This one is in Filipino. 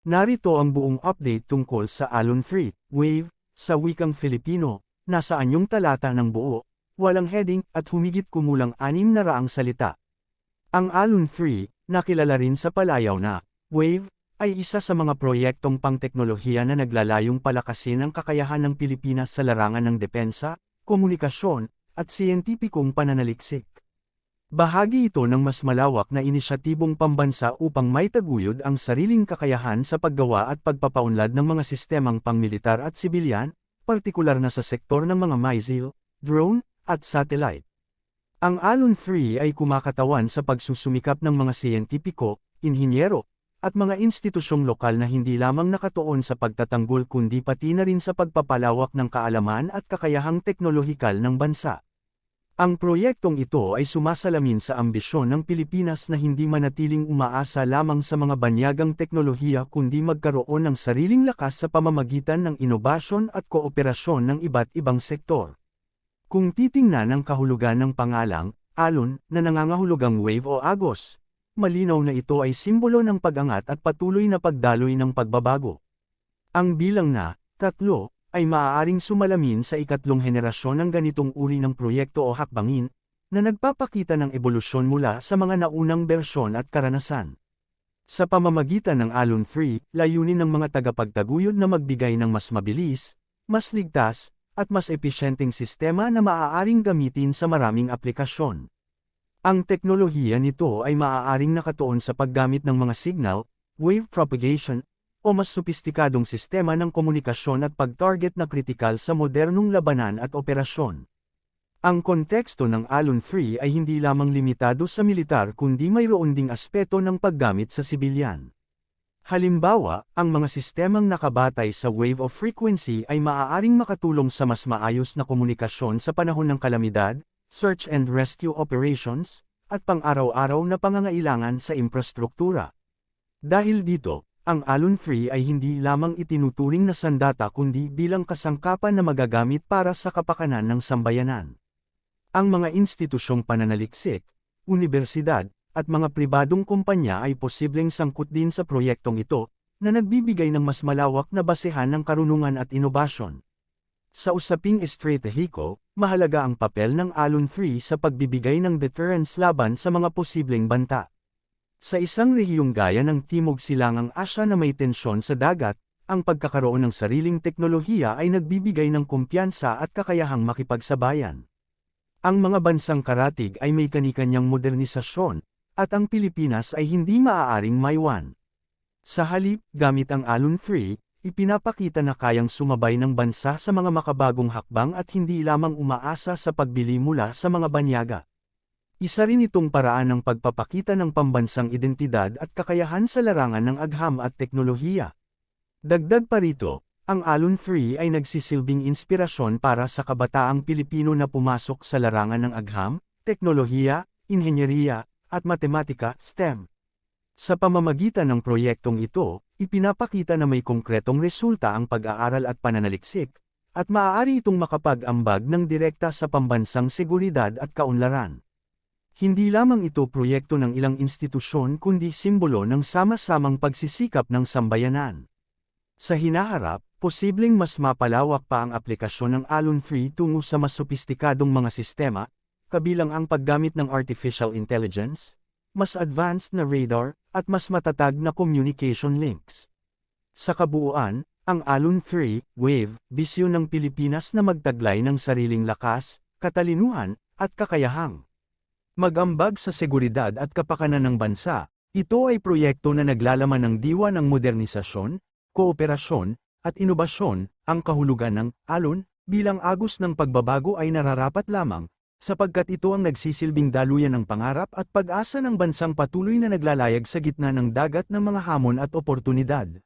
Narito ang buong update tungkol sa Alon 3, Wave, sa wikang Filipino, nasa anyong talata ng buo, walang heading at humigit kumulang anim na raang salita. Ang Alon 3, nakilala rin sa palayaw na Wave, ay isa sa mga proyektong pangteknolohiya na naglalayong palakasin ang kakayahan ng Pilipinas sa larangan ng depensa, komunikasyon, at siyentipikong pananaliksik. Bahagi ito ng mas malawak na inisyatibong pambansa upang maitaguyod ang sariling kakayahan sa paggawa at pagpapaunlad ng mga sistemang pangmilitar at sibilyan, partikular na sa sektor ng mga missile, drone, at satellite. Ang Alon 3 ay kumakatawan sa pagsusumikap ng mga siyentipiko, inhinyero, at mga institusyong lokal na hindi lamang nakatuon sa pagtatanggol kundi pati na rin sa pagpapalawak ng kaalaman at kakayahang teknolohikal ng bansa. Ang proyektong ito ay sumasalamin sa ambisyon ng Pilipinas na hindi manatiling umaasa lamang sa mga banyagang teknolohiya kundi magkaroon ng sariling lakas sa pamamagitan ng inobasyon at kooperasyon ng iba't ibang sektor. Kung titingnan ang kahulugan ng pangalang, alon, na nangangahulugang wave o agos, malinaw na ito ay simbolo ng pag-angat at patuloy na pagdaloy ng pagbabago. Ang bilang na, tatlo, ay maaaring sumalamin sa ikatlong henerasyon ng ganitong uri ng proyekto o hakbangin, na nagpapakita ng ebolusyon mula sa mga naunang bersyon at karanasan. Sa pamamagitan ng Alon 3, layunin ng mga tagapagtaguyod na magbigay ng mas mabilis, mas ligtas, at mas episyenteng sistema na maaaring gamitin sa maraming aplikasyon. Ang teknolohiya nito ay maaaring nakatuon sa paggamit ng mga signal, wave propagation, o mas sopistikadong sistema ng komunikasyon at pag-target na kritikal sa modernong labanan at operasyon. Ang konteksto ng Alon 3 ay hindi lamang limitado sa militar kundi mayroon ding aspeto ng paggamit sa sibilyan. Halimbawa, ang mga sistemang nakabatay sa wave of frequency ay maaaring makatulong sa mas maayos na komunikasyon sa panahon ng kalamidad, search and rescue operations, at pang-araw-araw na pangangailangan sa infrastruktura. Dahil dito, ang Alon 3 ay hindi lamang itinuturing na sandata kundi bilang kasangkapan na magagamit para sa kapakanan ng sambayanan. Ang mga institusyong pananaliksik, universidad, at mga pribadong kumpanya ay posibleng sangkot din sa proyektong ito, na nagbibigay ng mas malawak na basehan ng karunungan at inobasyon. Sa usaping estratehiko, mahalaga ang papel ng Alon 3 sa pagbibigay ng deterrence laban sa mga posibleng banta. Sa isang rehiyong gaya ng Timog Silangang Asya na may tensyon sa dagat, ang pagkakaroon ng sariling teknolohiya ay nagbibigay ng kumpiyansa at kakayahang makipagsabayan. Ang mga bansang karatig ay may kanikanyang modernisasyon, at ang Pilipinas ay hindi maaaring maiwan. Sa halip, gamit ang Alon 3, ipinapakita na kayang sumabay ng bansa sa mga makabagong hakbang at hindi lamang umaasa sa pagbili mula sa mga banyaga. Isa rin itong paraan ng pagpapakita ng pambansang identidad at kakayahan sa larangan ng agham at teknolohiya. Dagdag pa rito, ang Alon 3 ay nagsisilbing inspirasyon para sa kabataang Pilipino na pumasok sa larangan ng agham, teknolohiya, inhenyeriya, at matematika, STEM. Sa pamamagitan ng proyektong ito, ipinapakita na may konkretong resulta ang pag-aaral at pananaliksik, at maaari itong makapag-ambag ng direkta sa pambansang seguridad at kaunlaran. Hindi lamang ito proyekto ng ilang institusyon kundi simbolo ng sama-samang pagsisikap ng sambayanan. Sa hinaharap, posibleng mas mapalawak pa ang aplikasyon ng Alon 3 tungo sa mas sopistikadong mga sistema, kabilang ang paggamit ng artificial intelligence, mas advanced na radar, at mas matatag na communication links. Sa kabuuan, ang Alon 3, Wave, bisyon ng Pilipinas na magtaglay ng sariling lakas, katalinuhan, at kakayahang. Magambag sa seguridad at kapakanan ng bansa, ito ay proyekto na naglalaman ng diwa ng modernisasyon, kooperasyon, at inobasyon, ang kahulugan ng alon bilang agos ng pagbabago ay nararapat lamang, sapagkat ito ang nagsisilbing daluyan ng pangarap at pag-asa ng bansang patuloy na naglalayag sa gitna ng dagat ng mga hamon at oportunidad.